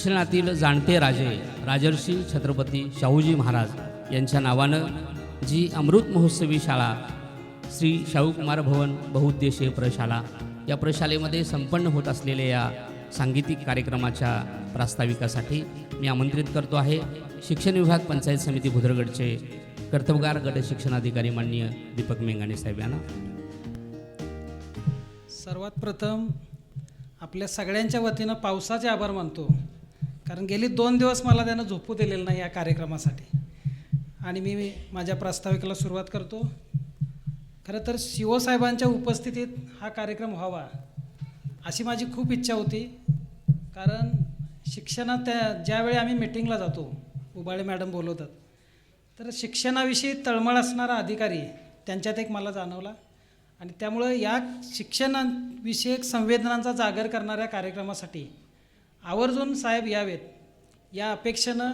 शिक्षणातील जाणते राजे राजर्षी छत्रपती शाहूजी महाराज यांच्या नावानं जी अमृत महोत्सवी शाळा श्री शाहूकुमार भवन बहुउद्देशीय प्रशाला या प्रशालेमध्ये संपन्न होत असलेल्या या सांगीतिक कार्यक्रमाच्या प्रास्ताविकासाठी मी आमंत्रित करतो आहे. शिक्षण विभाग पंचायत समिती भुदरगडचे कर्तबगार गट शिक्षणाधिकारी माननीय दीपक मेंगाणे साहेब यांना सर्वात प्रथम आपल्या सगळ्यांच्या वतीनं पावसाचे आभार मानतो. कारण गेली दोन दिवस मला त्यानं झोपू दिलेलं नाही या कार्यक्रमासाठी. आणि मी माझ्या प्रास्ताविकेला सुरुवात करतो. खरं तर शिवसाहेबांच्या उपस्थितीत हा कार्यक्रम व्हावा अशी माझी खूप इच्छा होती. कारण शिक्षणात त्या ज्यावेळी आम्ही मिटिंगला जातो उबाळे मॅडम बोलवतात तर शिक्षणाविषयी तळमळ असणारा अधिकारी त्यांच्यात एक मला जाणवला. आणि त्यामुळं या शिक्षणाविषयक संवेदनांचा जागर करणाऱ्या कार्यक्रमासाठी आवर्जून साहेब यावेत. या अपेक्षेनं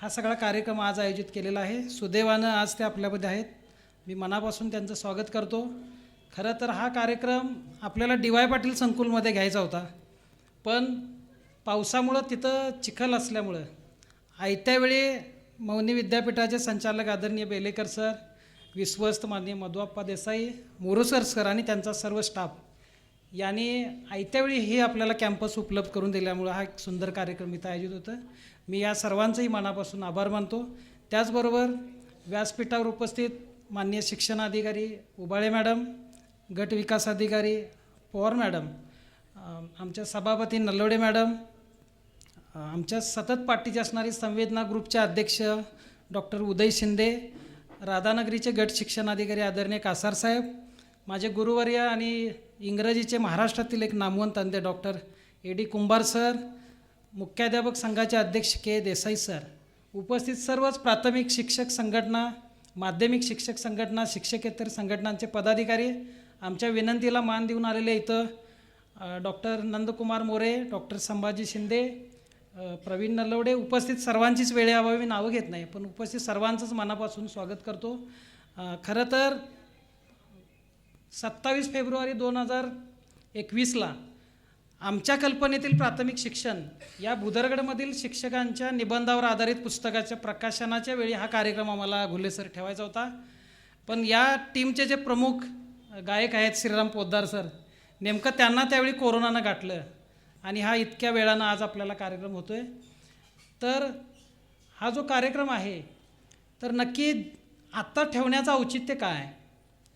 हा सगळा कार्यक्रम आज आयोजित केलेला आहे. सुदैवानं आज ते आपल्यामध्ये आहेत. मी मनापासून त्यांचं स्वागत करतो. खरं तर हा कार्यक्रम आपल्याला डी वाय पाटील संकुलमध्ये घ्यायचा होता. पण पावसामुळं तिथं चिखल असल्यामुळं आयत्या वेळी मौनी विद्यापीठाचे संचालक आदरणीय बेलेकर सर विश्वस्त माननीय मधुआप्पा देसाई मोरुसर सर आणि त्यांचा सर्व स्टाफ यांनी आयत्या वेळी हे आपल्याला कॅम्पस उपलब्ध करून दिल्यामुळं हा एक सुंदर कार्यक्रम इथं आयोजित होतं. मी या सर्वांचंही मनापासून आभार मानतो. त्याचबरोबर व्यासपीठावर उपस्थित माननीय शिक्षणाधिकारी उबाळे मॅडम गट विकास अधिकारी पवार मॅडम आमच्या सभापती नल्लोडे मॅडम आमच्या सतत पाठीची असणारी संवेदना ग्रुपचे अध्यक्ष डॉक्टर उदय शिंदे राधानगरीचे गट शिक्षणाधिकारी आदरणीय कासार साहेब माझे गुरुवर्य आणि इंग्रजीचे महाराष्ट्रातील एक नामवंत अंधे doctor A D Kumbhar sir मुख्याध्यापक संघाचे अध्यक्ष के देसाई सर उपस्थित सर्वच प्राथमिक शिक्षक संघटना माध्यमिक शिक्षक संघटना शिक्षकेतर संघटनांचे पदाधिकारी आमच्या विनंतीला मान देऊन आलेले इथं डॉक्टर नंदकुमार मोरे डॉक्टर संभाजी शिंदे प्रवीण नलवडे उपस्थित सर्वांचीच वेळेअभावी मी नावं घेत नाही पण उपस्थित सर्वांचंच मनापासून स्वागत करतो. खरं तर सत्तावीस फेब्रुवारी दोन हजार एकवीसला आमच्या कल्पनेतील प्राथमिक शिक्षण या भुदरगडमधील शिक्षकांच्या निबंधावर आधारित पुस्तकाच्या प्रकाशनाच्या वेळी हा कार्यक्रम आम्हाला घुल्लेसर ठेवायचा होता. पण या टीमचे जे प्रमुख गायक आहेत श्रीराम पोद्दार सर नेमकं त्यांना त्यावेळी कोरोनानं गाठलं आणि हा इतक्या वेळानं आज आपल्याला कार्यक्रम होतो आहे तर हा जो कार्यक्रम आहे तर नक्की आत्ता ठेवण्याचं औचित्य काय?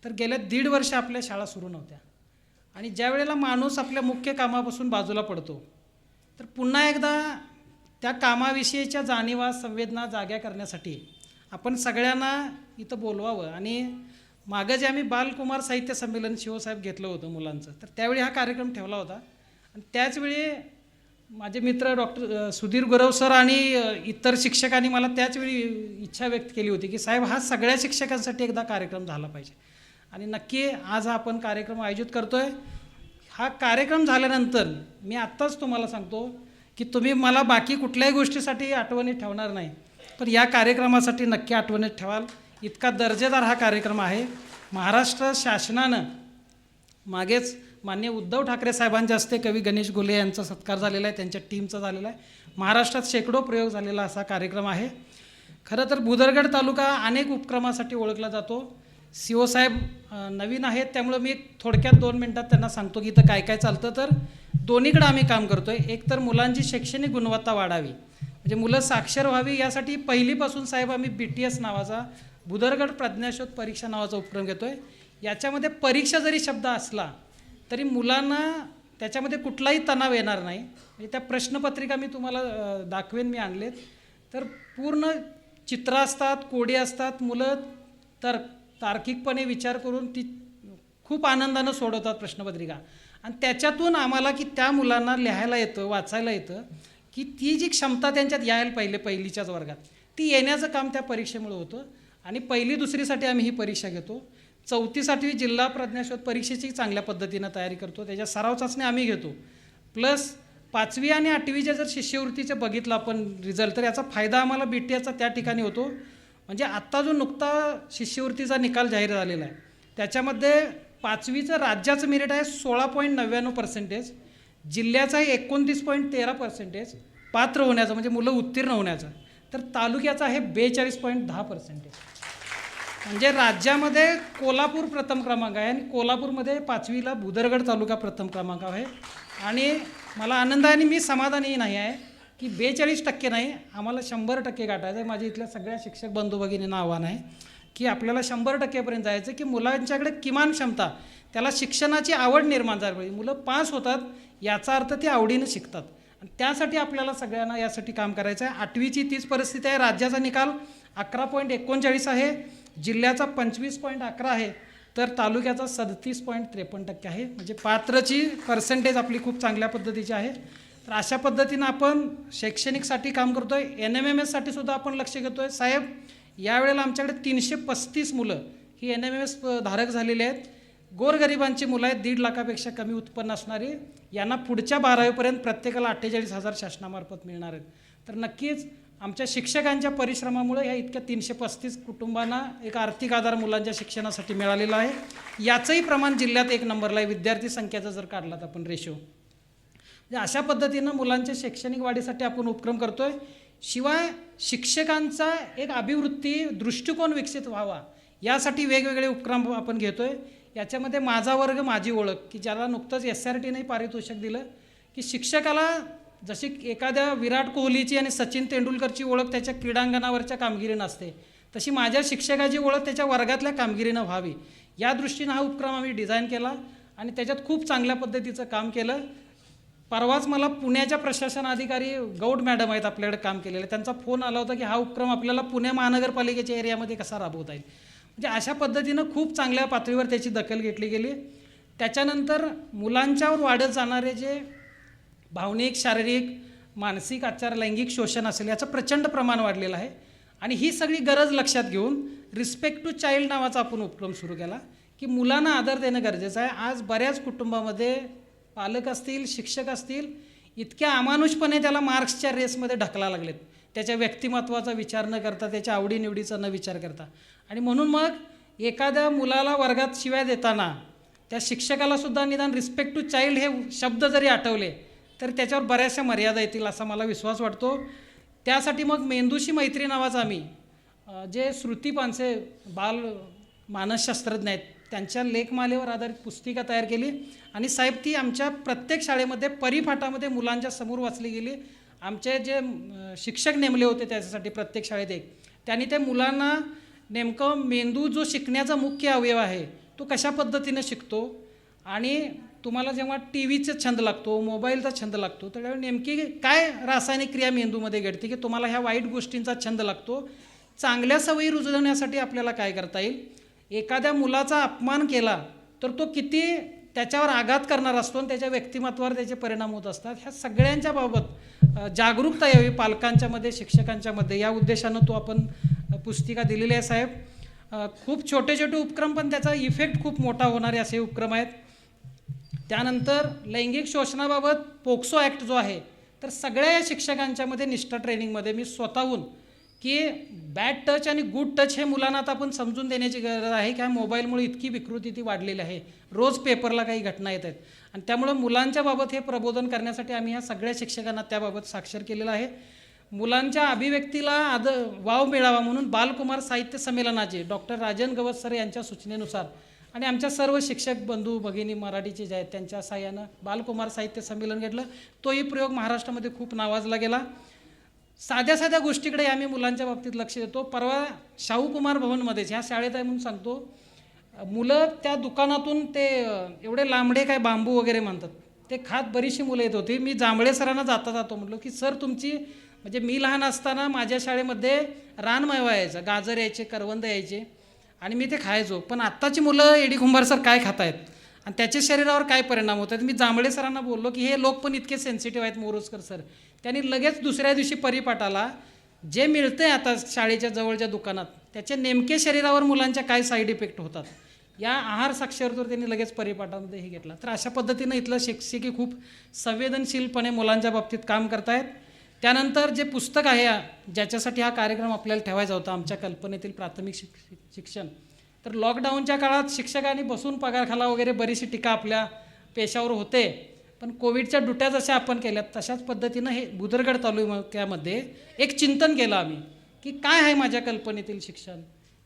तर गेल्या दीड वर्ष आपल्या शाळा सुरू नव्हत्या. आणि ज्या वेळेला माणूस आपल्या मुख्य कामापासून बाजूला पडतो तर पुन्हा एकदा त्या कामाविषयीच्या जाणीवा संवेदना जाग्या करण्यासाठी आपण सगळ्यांना इथं बोलवावं. आणि मागं जे आम्ही बालकुमार साहित्य संमेलन शिवसाहेब घेतलं होतं मुलांचं तर त्यावेळी हा कार्यक्रम ठेवला होता. आणि त्याचवेळी माझे मित्र डॉक्टर सुधीर गुरव सर आणि इतर शिक्षकांनी मला त्याचवेळी इच्छा व्यक्त केली होती की साहेब हा सगळ्या शिक्षकांसाठी एकदा कार्यक्रम झाला पाहिजे. आणि नक्की आज हा आपण कार्यक्रम आयोजित करतो आहे हा कार्यक्रम झाल्यानंतर मी आत्ताच तुम्हाला सांगतो की तुम्ही मला बाकी कुठल्याही गोष्टीसाठी आठवणीत ठेवणार नाही. पण या कार्यक्रमासाठी नक्की आठवणीत ठेवाल. इतका दर्जेदार हा कार्यक्रम आहे. महाराष्ट्र शासनानं मागेच मान्य उद्धव ठाकरे साहेबांच्या हस्ते कवी गणेश गोले यांचा सत्कार झालेला आहे. त्यांच्या टीमचा झालेला आहे. महाराष्ट्रात शेकडो प्रयोग झालेला असा कार्यक्रम आहे. खरं तर बुदरगड तालुका अनेक उपक्रमासाठी ओळखला जातो. सी ओ साहेब नवीन आहेत त्यामुळं मी थोडक्यात दोन मिनटात त्यांना सांगतो की इथं काय काय चालतं. तर दोन्हीकडं आम्ही काम करतो आहे एक तर मुलांची शैक्षणिक गुणवत्ता वाढावी. म्हणजे मुलं साक्षर व्हावी यासाठी पहिलीपासून साहेब आम्ही बी टी एस नावाचा बुदरगड प्रज्ञाशोध परीक्षा नावाचा उपक्रम घेतो आहे याच्यामध्ये परीक्षा जरी शब्द असला तरी मुलांना त्याच्यामध्ये कुठलाही तणाव येणार नाही. म्हणजे त्या प्रश्नपत्रिका मी तुम्हाला दाखवेन मी आणलेत. तर पूर्ण चित्र असतात कोडी असतात मुलं तर तार्किकपणे विचार करून ती खूप आनंदानं सोडवतात प्रश्नपत्रिका. आणि त्याच्यातून आम्हाला की त्या मुलांना लिहायला येतं वाचायला येतं की ती जी क्षमता त्यांच्यात यायला पाहिजे पहिलीच्याच वर्गात ती येण्याचं काम त्या परीक्षेमुळे होतं. आणि पहिली दुसरीसाठी आम्ही ही परीक्षा घेतो. चौथीसाठी जिल्हा प्रज्ञाशोध परीक्षेची चांगल्या पद्धतीनं तयारी करतो. त्याच्या सराव चाचणी आम्ही घेतो. प्लस पाचवी आणि आठवीच्या जर शिष्यवृत्तीचं बघितलं आपण रिझल्ट तर याचा फायदा आम्हाला बी टी एचा त्या ठिकाणी होतो. म्हणजे आत्ता जो नुकता शिष्यवृत्तीचा निकाल जाहीर झालेला आहे त्याच्यामध्ये पाचवीचं राज्याचं मेरिट आहे सोळा पॉईंट नव्याण्णव पर्सेंटेज जिल्ह्याचा आहे एकोणतीस पॉईंट तेरा पर्सेंटेज पात्र होण्याचं म्हणजे मुलं उत्तीर्ण होण्याचं. तर तालुक्याचं आहे बेचाळीस पॉईंट दहा पर्सेंटेज म्हणजे राज्यामध्ये कोल्हापूर प्रथम क्रमांक आहे आणि कोल्हापूरमध्ये पाचवीला भुदरगड तालुका प्रथम क्रमांक आहे. आणि मला आनंद आहे आणि मी समाधानी नाही आहे. की बेचाळीस टक्के नाही आम्हाला शंभर टक्के गाठायचं आहे. माझ्या इथल्या सगळ्या शिक्षक बंधू भगिनींना आव्हान आहे की आपल्याला शंभर टक्केपर्यंत जायचं की मुलांच्याकडे किमान क्षमता त्याला शिक्षणाची आवड निर्माण झाली पाहिजे. मुलं पास होतात याचा अर्थ ते आवडीनं शिकतात. आणि त्यासाठी आपल्याला सगळ्यांना यासाठी काम करायचं आहे. आठवीची तीच परिस्थिती आहे. राज्याचा निकाल अकरा पॉईंट एकोणचाळीस आहे. जिल्ह्याचा पंचवीस पॉईंट अकरा आहे. तर तालुक्याचा सदतीस पॉईंट त्रेपन्न टक्के आहे. म्हणजे पात्रची पर्सेंटेज आपली खूप चांगल्या पद्धतीची आहे. तर अशा पद्धतीनं आपण शैक्षणिकसाठी काम करतो आहे एन एम एम एससाठी सुद्धा आपण लक्ष घेतो आहे साहेब यावेळेला आमच्याकडे तीनशे पस्तीस मुलं ही एन एम एम एस धारक झालेली आहेत. गोरगरिबांची मुलं आहेत. दीड लाखापेक्षा कमी उत्पन्न असणारी. यांना पुढच्या बारावीपर्यंत प्रत्येकाला अठ्ठेचाळीस हजार शासनामार्फत मिळणार आहेत. तर नक्कीच आमच्या शिक्षकांच्या परिश्रमामुळे ह्या इतक्या तीनशे पस्तीस कुटुंबांना एक आर्थिक आधार मुलांच्या शिक्षणासाठी मिळालेला आहे. याचंही प्रमाण जिल्ह्यात एक नंबरला आहे. विद्यार्थी संख्येचा जर काढलात आपण रेशो म्हणजे अशा पद्धतीनं मुलांच्या शैक्षणिक वाढीसाठी आपण उपक्रम करतो आहे शिवाय शिक्षकांचा एक अभिवृत्ती दृष्टिकोन विकसित व्हावा यासाठी वेगवेगळे उपक्रम आपण घेतो आहे याच्यामध्ये माझा वर्ग माझी ओळख की ज्याला नुकतंच एस आर टीने पारितोषिक दिलं की शिक्षकाला जशी एखाद्या विराट कोहलीची आणि सचिन तेंडुलकरची ओळख त्याच्या क्रीडांगणावरच्या कामगिरीनं असते तशी माझ्या शिक्षकाची ओळख त्याच्या वर्गातल्या कामगिरीनं व्हावी. या दृष्टीनं हा उपक्रम आम्ही डिझाईन केला आणि त्याच्यात खूप चांगल्या पद्धतीचं काम केलं. परवाच मला पुण्याच्या प्रशासन अधिकारी गौड मॅडम आहेत आपल्याकडे काम केलेले. त्यांचा फोन आला होता की हा उपक्रम आपल्याला पुणे महानगरपालिकेच्या एरियामध्ये कसा राबवता येईल? म्हणजे अशा पद्धतीनं खूप चांगल्या पातळीवर त्याची दखल घेतली गेली. त्याच्यानंतर मुलांच्यावर वाढत जाणारे जे भावनिक शारीरिक मानसिक आचार लैंगिक शोषण असेल याचं प्रचंड प्रमाण वाढलेलं आहे. आणि ही सगळी गरज लक्षात घेऊन रिस्पेक्ट टू चाइल्ड नावाचा आपण उपक्रम सुरू केला की मुलांना आदर देणं गरजेचं आहे. आज बऱ्याच कुटुंबामध्ये पालक असतील शिक्षक असतील इतक्या अमानुषपणे त्याला मार्क्सच्या रेसमध्ये ढकला लागलेत. त्याच्या व्यक्तिमत्वाचा विचार न करता त्याच्या आवडीनिवडीचा न विचार करता. आणि म्हणून मग एखाद्या मुलाला वर्गात शिव्या देताना त्या शिक्षकालासुद्धा निदान रिस्पेक्ट टू चाइल्ड हे शब्द जरी आठवले तर त्याच्यावर बऱ्याचशा मर्यादा येतील असा मला विश्वास वाटतो. त्यासाठी मग मेंदूशी मैत्री नावाचा आम्ही जे श्रुती पानसे बाल मानसशास्त्रज्ञ आहेत त्यांच्या लेखमालेवर आधारित पुस्तिका तयार केली. आणि साहेब ती आमच्या प्रत्येक शाळेमध्ये परिपाठामध्ये मुलांच्या समोर वाचली गेली. आमचे जे शिक्षक नेमले होते त्याच्यासाठी प्रत्येक शाळेत एक. त्यांनी ते मुलांना नेमकं मेंदू जो शिकण्याचा मुख्य अवयव आहे तो कशा पद्धतीनं शिकतो? आणि तुम्हाला जेव्हा टी व्हीचा छंद लागतो मोबाईलचा छंद लागतो त्यावेळी नेमकी काय रासायनिक क्रिया मेंदूमध्ये घडते की तुम्हाला ह्या वाईट गोष्टींचा छंद लागतो? चांगल्या सवयी रुजवण्यासाठी आपल्याला काय करता येईल? एखाद्या मुलाचा अपमान केला तर तो किती त्याच्यावर आघात करणार असतो आणि त्याच्या व्यक्तिमत्वावर त्याचे परिणाम होत असतात. ह्या सगळ्यांच्या बाबत जागरूकता यावी पालकांच्यामध्ये शिक्षकांच्यामध्ये या उद्देशानं तो आपण पुस्तिका दिलेली आहे साहेब. खूप छोटे छोटे उपक्रम पण त्याचा इफेक्ट खूप मोठा होणारे असे उपक्रम आहेत. त्यानंतर लैंगिक शोषणाबाबत पोक्सो ॲक्ट जो आहे तर सगळ्या या शिक्षकांच्यामध्ये निष्ठा ट्रेनिंगमध्ये मी स्वतःहून की बॅड टच आणि गुड टच हे मुलांना आता आपण समजून देण्याची गरज आहे. की मोबाईलमुळे इतकी विकृती ती वाढलेली आहे. रोज पेपरला काही घटना येत आहेत. आणि त्यामुळं मुलांच्या बाबत हे प्रबोधन करण्यासाठी आम्ही ह्या सगळ्या शिक्षकांना त्याबाबत साक्षर केलेलं आहे. मुलांच्या अभिव्यक्तीला आद वाव मिळावा म्हणून बालकुमार साहित्य संमेलनाचे डॉक्टर राजन गवत सर यांच्या सूचनेनुसार आणि आमच्या सर्व शिक्षक बंधू भगिनी मराठीचे जे आहेत त्यांच्या साह्यानं बालकुमार साहित्य संमेलन घेतलं. तोही प्रयोग महाराष्ट्रामध्ये खूप नावाजला गेला. साध्या साध्या गोष्टीकडे आम्ही मुलांच्या बाबतीत लक्ष देतो. परवा शाहूकुमार भवनमध्येच ह्या शाळेत आहे म्हणून सांगतो मुलं त्या दुकानातून ते एवढे लांबडे काय बांबू वगैरे म्हणतात ते खात बरीचशी मुलं येत होती. मी जांभळे सरांना जाता जातो म्हटलं की सर तुमची म्हणजे मी लहान असताना माझ्या शाळेमध्ये रानमयवा यायचं गाजर यायचे करवंद यायचे आणि मी ते खायचो. पण आत्ताची मुलं एडी कुंभार सर काय खात आहेत आणि त्याच्या शरीरावर काय परिणाम होत? आहेत मी जांभळे सरांना बोललो की हे लोक पण इतके सेन्सिटिव्ह आहेत मोरोजकर सर. त्यांनी लगेच दुसऱ्या दिवशी परिपाठाला जे मिळतं आहे आता शाळेच्या जवळच्या दुकानात त्याचे नेमके शरीरावर मुलांच्या काय साईड इफेक्ट होतात? या आहार साक्षरतेवर त्यांनी लगेच परिपाठामध्ये हे घेतला. तर अशा पद्धतीनं इथलं शिक्षकी खूप संवेदनशीलपणे मुलांच्या बाबतीत काम करतायत. त्यानंतर जे पुस्तक आहे ज्याच्यासाठी हा कार्यक्रम आपल्याला ठेवायचा होता आमच्या कल्पनेतील प्राथमिक शिक शिक्षण तर लॉकडाऊनच्या काळात शिक्षकांनी बसून पगार खाला वगैरे बरीचशी टीका आपल्या पेशावर होते. पण कोविडच्या डुट्या जशा आपण केल्या तशाच पद्धतीनं हे बुदरगड तालुक्यामध्ये एक चिंतन केलं आम्ही की काय आहे माझ्या कल्पनेतील शिक्षण?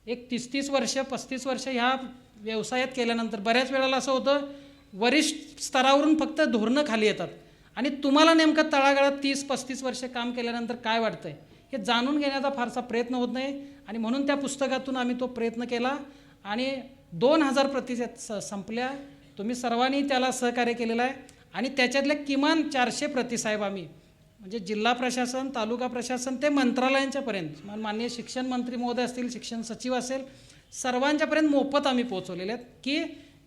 एक तीस तीस वर्ष पस्तीस वर्ष ह्या व्यवसायात केल्यानंतर बऱ्याच वेळेला असं होतं वरिष्ठ स्तरावरून फक्त धोरणं खाली येतात. आणि तुम्हाला नेमकं तळागाळात तीस पस्तीस वर्ष काम केल्यानंतर काय वाटतंय? हे जाणून घेण्याचा फारसा प्रयत्न होत नाही आणि म्हणून त्या पुस्तकातून आम्ही तो प्रयत्न केला. आणि दोन हजार प्रतिशत स संपल्या. तुम्ही सर्वांनी त्याला सहकार्य केलेलं आहे. आणि त्याच्यातल्या किमान चारशे प्रतिसाहेब आम्ही म्हणजे जिल्हा प्रशासन तालुका प्रशासन ते मंत्रालयांच्यापर्यंत माननीय शिक्षण मंत्री महोदय असतील शिक्षण सचिव असेल सर्वांच्यापर्यंत मोफत आम्ही पोहोचवलेले आहेत की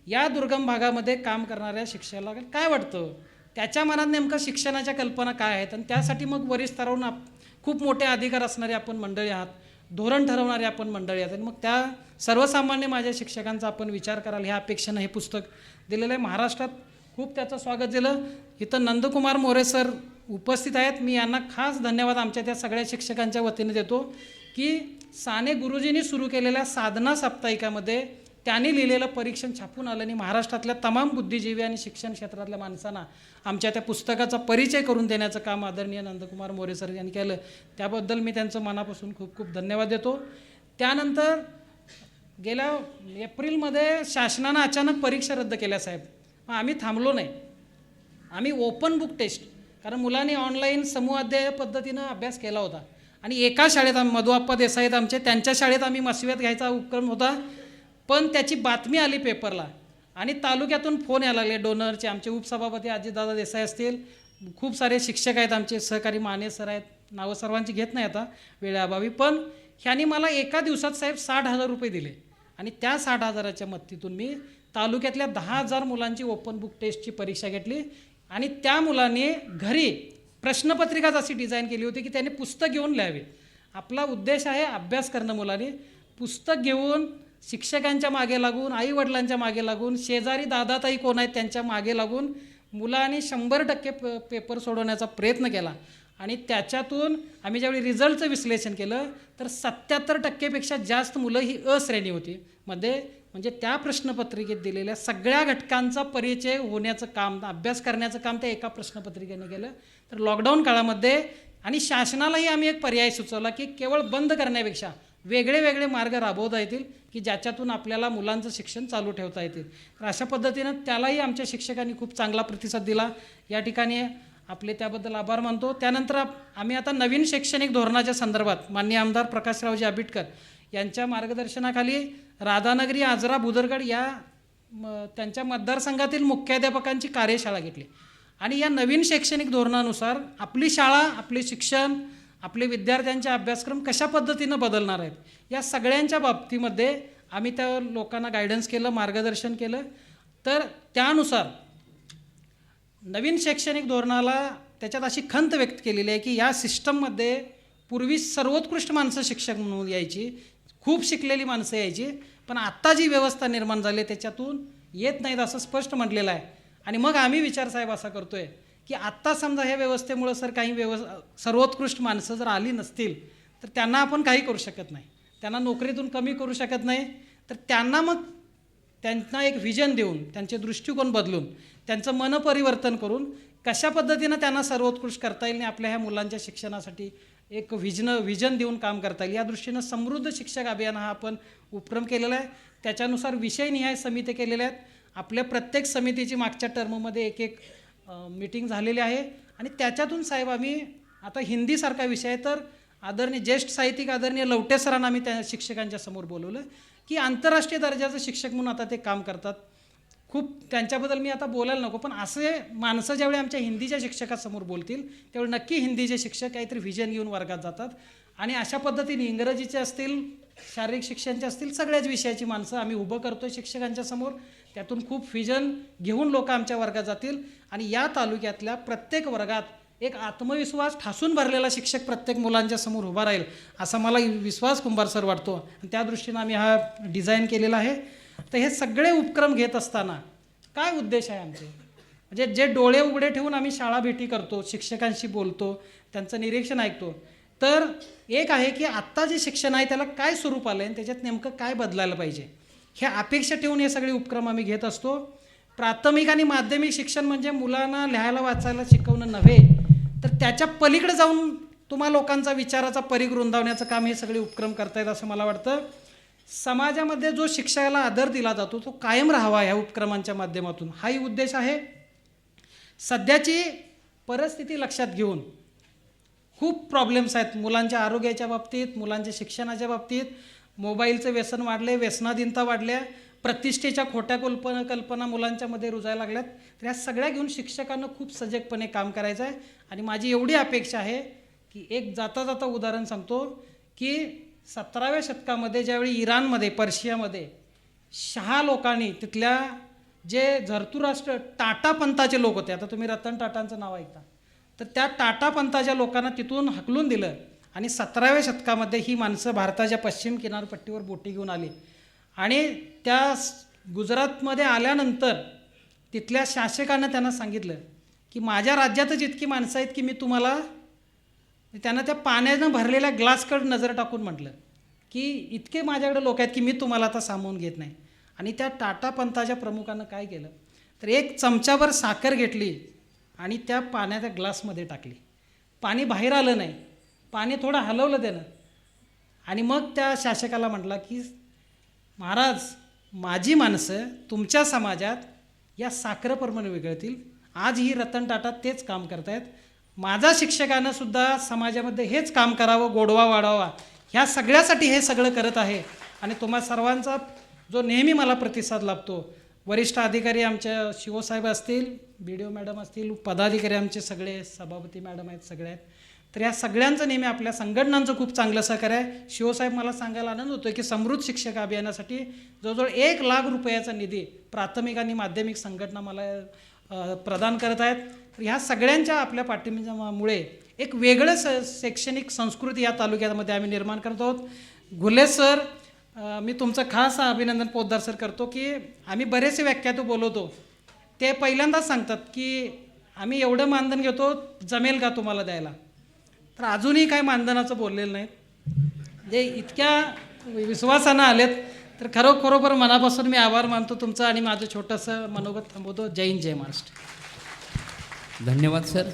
या दुर्गम भागामध्ये काम करणाऱ्या शिक्षकाला काय वाटतं? त्याच्या मनात नेमकं शिक्षणाच्या कल्पना काय आहेत? आणि त्यासाठी मग वरिष्ठ स्तरावरून आप खूप मोठे अधिकार असणारे आपण मंडळी आहात. धोरण ठरवणारे आपण मंडळी आहेत. आणि मग त्या सर्वसामान्य माझ्या शिक्षकांचा आपण विचार कराल ह्या अपेक्षेनं हे पुस्तक दिलेलं आहे. महाराष्ट्रात खूप त्याचं स्वागत दिलं. इथं नंदकुमार मोरे सर उपस्थित आहेत. मी यांना खास धन्यवाद आमच्या त्या सगळ्या शिक्षकांच्या वतीने देतो की साने गुरुजींनी सुरू केलेल्या साधना साप्ताहिकामध्ये त्यांनी लिहिलेलं परीक्षण छापून आलं आणि महाराष्ट्रातल्या तमाम बुद्धिजीवी आणि शिक्षण क्षेत्रातल्या माणसांना आमच्या त्या पुस्तकाचा परिचय करून देण्याचं काम आदरणीय नंदकुमार मोरे सर यांनी केलं. त्याबद्दल मी त्यांचं मनापासून खूप खूप धन्यवाद देतो. त्यानंतर गेल्या एप्रिलमध्ये शासनानं अचानक परीक्षा रद्द केल्या साहेब. मग आम्ही थांबलो नाही. आम्ही ओपन बुक टेस्ट कारण मुलांनी ऑनलाईन समूहाध्याय पद्धतीनं अभ्यास केला होता. आणि एका शाळेत आम्ही मधुआप्पा देसाईत आमचे त्यांच्या शाळेत आम्ही मसव्यात घ्यायचा उपक्रम होता. पण त्याची बातमी आली पेपरला आणि तालुक्यातून फोन यायला लागले. डोनरचे आमचे उपसभापती अजितदादा देसाई असतील. खूप सारे शिक्षक आहेत आमचे सहकारी माने सर आहेत. नावं सर्वांची घेत नाही आता वेळेअभावी पण ह्यांनी मला एका दिवसात साहेब साठ हजार रुपये दिले. आणि त्या साठ हजाराच्या मदतीतून मी तालुक्यातल्या दहा हजार मुलांची ओपन बुक टेस्टची परीक्षा घेतली. आणि त्या मुलाने घरी प्रश्नपत्रिकाच अशी डिझाईन केली होती की त्याने पुस्तक घेऊन लिहावे. आपला उद्देश आहे अभ्यास करणं मुलाने. पुस्तक घेऊन शिक्षकांच्या मागे लागून आईवडिलांच्या मागे लागून शेजारी दादाताई कोण आहेत त्यांच्या मागे लागून मुलांनी शंभर टक्के प पेपर सोडवण्याचा प्रयत्न केला. आणि त्याच्यातून आम्ही ज्यावेळी रिझल्टचं विश्लेषण केलं तर सत्याहत्तर टक्केपेक्षा जास्त मुलं ही अश्रेणी होती. मध्ये म्हणजे त्या प्रश्नपत्रिकेत दिलेल्या सगळ्या घटकांचा परिचय होण्याचं काम अभ्यास करण्याचं काम त्या एका प्रश्नपत्रिकेने केलं. तर लॉकडाऊन काळामध्ये आणि शासनालाही आम्ही एक पर्याय सुचवला की केवळ बंद करण्यापेक्षा वेगळे वेगळे मार्ग राबवता येतील की ज्याच्यातून आपल्याला मुलांचं शिक्षण चालू ठेवता येतील. तर अशा पद्धतीनं त्यालाही आमच्या शिक्षकांनी खूप चांगला प्रतिसाद दिला. या ठिकाणी आपले त्याबद्दल आभार मानतो. त्यानंतर आम्ही आता नवीन शैक्षणिक धोरणाच्या संदर्भात माननीय आमदार प्रकाशरावजी आंबेडकर यांच्या मार्गदर्शनाखाली राधानगरी आजरा बुदरगड या म- त्यांच्या मतदारसंघातील मुख्याध्यापकांची कार्यशाळा घेतली. आणि या नवीन शैक्षणिक धोरणानुसार आपली शाळा आपले शिक्षण आपले विद्यार्थ्यांचे अभ्यासक्रम कशा पद्धतीनं बदलणार आहेत? या सगळ्यांच्या बाबतीमध्ये आम्ही त्या लोकांना गायडन्स केलं मार्गदर्शन केलं. तर त्यानुसार नवीन शैक्षणिक धोरणाला त्याच्यात अशी खंत व्यक्त केलेली आहे की या सिस्टममध्ये पूर्वी सर्वोत्कृष्ट माणसं शिक्षक म्हणून यायची खूप शिकलेली माणसं यायची पण आत्ता जी व्यवस्था निर्माण झाली आहे त्याच्यातून येत नाहीत असं स्पष्ट म्हटलेलं आहे. आणि मग आम्ही विचार साहेब असा करतो आहे की आत्ता समजा ह्या व्यवस्थेमुळं सर काही व्यवस् सर्वोत्कृष्ट माणसं जर आली नसतील तर त्यांना आपण काही करू शकत नाही. त्यांना नोकरीतून कमी करू शकत नाही. तर त्यांना मग त्यांना एक व्हिजन देऊन त्यांचे दृष्टिकोन बदलून त्यांचं मनपरिवर्तन करून कशा पद्धतीनं त्यांना सर्वोत्कृष्ट करता येईल आणि आपल्या ह्या मुलांच्या शिक्षणासाठी एक व्हिजन व्हिजन देऊन काम करता येईल. या दृष्टीनं समृद्ध शिक्षक अभियान हा आपण उपक्रम केलेला आहे. त्याच्यानुसार विषयनिहाय समिती केलेल्या आहेत. आपल्या प्रत्येक समितीची मागच्या टर्ममध्ये एक एक मीटिंग झालेली आहे. आणि त्याच्यातून साहेब आम्ही आता हिंदीसारखा विषय आहे तर आदरणीय ज्येष्ठ साहित्यिक आदरणीय लवटे सरांना आम्ही त्या शिक्षकांच्या समोर बोलवलं की आंतरराष्ट्रीय दर्जाचं शिक्षक म्हणून आता ते काम करतात. खूप त्यांच्याबद्दल मी आता बोलायला नको पण असे माणसं ज्यावेळी आमच्या हिंदीच्या शिक्षकासमोर बोलतील त्यावेळी नक्की हिंदीचे शिक्षक काहीतरी व्हिजन घेऊन वर्गात जातात. आणि अशा पद्धतीने इंग्रजीचे असतील शारीरिक शिक्षणचे असतील सगळ्याच विषयाची माणसं आम्ही उभं करतो शिक्षकांच्या समोर. त्यातून खूप फिजन घेऊन लोक आमच्या वर्गात जातील. आणि या तालुक्यातल्या प्रत्येक वर्गात एक आत्मविश्वास ठासून भरलेला शिक्षक प्रत्येक मुलांच्या समोर उभा राहील असा मला विश्वास कुंभार सर वाटतो. आणि त्या दृष्टीनं आम्ही हा डिझाईन केलेला आहे. तर हे सगळे उपक्रम घेत असताना काय उद्देश आहे आमचे? म्हणजे जे डोळे उघडे ठेवून आम्ही शाळा भेटी करतो शिक्षकांशी बोलतो त्यांचं निरीक्षण ऐकतो. तर एक आहे की आत्ता जे शिक्षण आहे त्याला काय स्वरूप आलं आहे त्याच्यात नेमकं काय बदलायला पाहिजे? ह्या अपेक्षा ठेवून हे सगळे उपक्रम आम्ही घेत असतो. प्राथमिक आणि माध्यमिक शिक्षण म्हणजे मुलांना लिहायला वाचायला शिकवणं नव्हे तर त्याच्या पलीकडे जाऊन तुम्हा लोकांचा विचाराचा परीघ रुंदावण्याचं काम हे सगळे उपक्रम करतायत असं मला वाटतं. समाजामध्ये जो शिक्षकाला आदर दिला जातो तो कायम राहावा ह्या उपक्रमांच्या माध्यमातून. हाही उद्देश आहे. सध्याची परिस्थिती लक्षात घेऊन खूप प्रॉब्लेम्स आहेत मुलांच्या आरोग्याच्या बाबतीत मुलांच्या शिक्षणाच्या बाबतीत. मोबाईलचं व्यसन वाढले व्यसनाधीनता वाढल्या प्रतिष्ठेच्या खोट्या कल्पना कल्पना मुलांच्यामध्ये रुजायला लागल्यात. तर या सगळ्या घेऊन शिक्षकांना खूप सजगपणे काम करायचं आहे. आणि माझी एवढी अपेक्षा आहे की एक जाता जाता उदाहरण सांगतो की सतराव्या शतकामध्ये ज्यावेळी इराणमध्ये पर्शियामध्ये शहा लोकांनी तिथल्या जे झरतुराष्ट्र टाटा पंथाचे लोक होते. आता तुम्ही रतन टाटांचं नाव ऐकता. तर त्या टाटा पंथाच्या लोकांना तिथून हकलून दिलं. आणि सतराव्या शतकामध्ये ही माणसं भारताच्या पश्चिम किनारपट्टीवर बोटी घेऊन आली. आणि त्या गुजरातमध्ये आल्यानंतर तिथल्या शासकानं त्यांना सांगितलं की माझ्या राज्यातच इतकी माणसं आहेत की मी तुम्हाला त्यांना त्या पाण्यानं भरलेल्या ग्लासकडे नजर टाकून म्हटलं की इतके माझ्याकडे लोक आहेत की मी तुम्हाला आता सामावून घेत नाही. आणि त्या टाटा पंथाच्या प्रमुखानं काय केलं? तर एक चमच्यावर साखर घेतली आणि त्या पाण्याच्या ग्लासमध्ये टाकली. पाणी बाहेर आलं नाही. पाणी थोडं हलवलं त्यानं. आणि मग त्या शासकाला म्हटला की महाराज माझी माणसं तुमच्या समाजात या साखरेप्रमाणे वेगळतील. आज ही रतन टाटा तेच काम करतायत. माझा शिक्षकानं सुद्धा समाजामध्ये हेच काम करावं गोडवा वाढावा. ह्या सगळ्यासाठी हे सगळं करत आहे. आणि तुम्हा सर्वांचा जो नेहमी मला प्रतिसाद लाभतो वरिष्ठ अधिकारी आमच्या शिवसाहेब असतील बी डी ओ मॅडम असतील पदाधिकारी आमचे सगळे सभापती मॅडम आहेत सगळे आहेत. तर या सगळ्यांचं नेहमी आपल्या संघटनांचं खूप चांगलं सहकार्य आहे. शिवसाहेब मला सांगायला आनंद होतो की समृद्ध शिक्षक अभियानासाठी जवळजवळ एक लाख रुपयाचा निधी प्राथमिक आणि माध्यमिक संघटना मला प्रदान करत आहेत. तर ह्या सगळ्यांच्या आपल्या पाठिंब्यामुळे एक वेगळं स शैक्षणिक संस्कृती या तालुक्यामध्ये आम्ही निर्माण करत आहोत. घुले सर मी तुमचं खास अभिनंदन पोद्दार सर करतो की आम्ही बरेचसे व्याख्यातो बोलवतो. ते पहिल्यांदाच सांगतात की आम्ही एवढं मानधन घेतो जमेल का तुम्हाला द्यायला? तर अजूनही काय मानधनाचं बोललेलं नाहीत जे इतक्या विश्वासानं आलेत तर खरो खरोखर मनापासून मी आभार मानतो तुमचं आणि माझं छोटंसं मनोगत थांबवतो. जय हिंद जय महाराष्ट्र. धन्यवाद सर.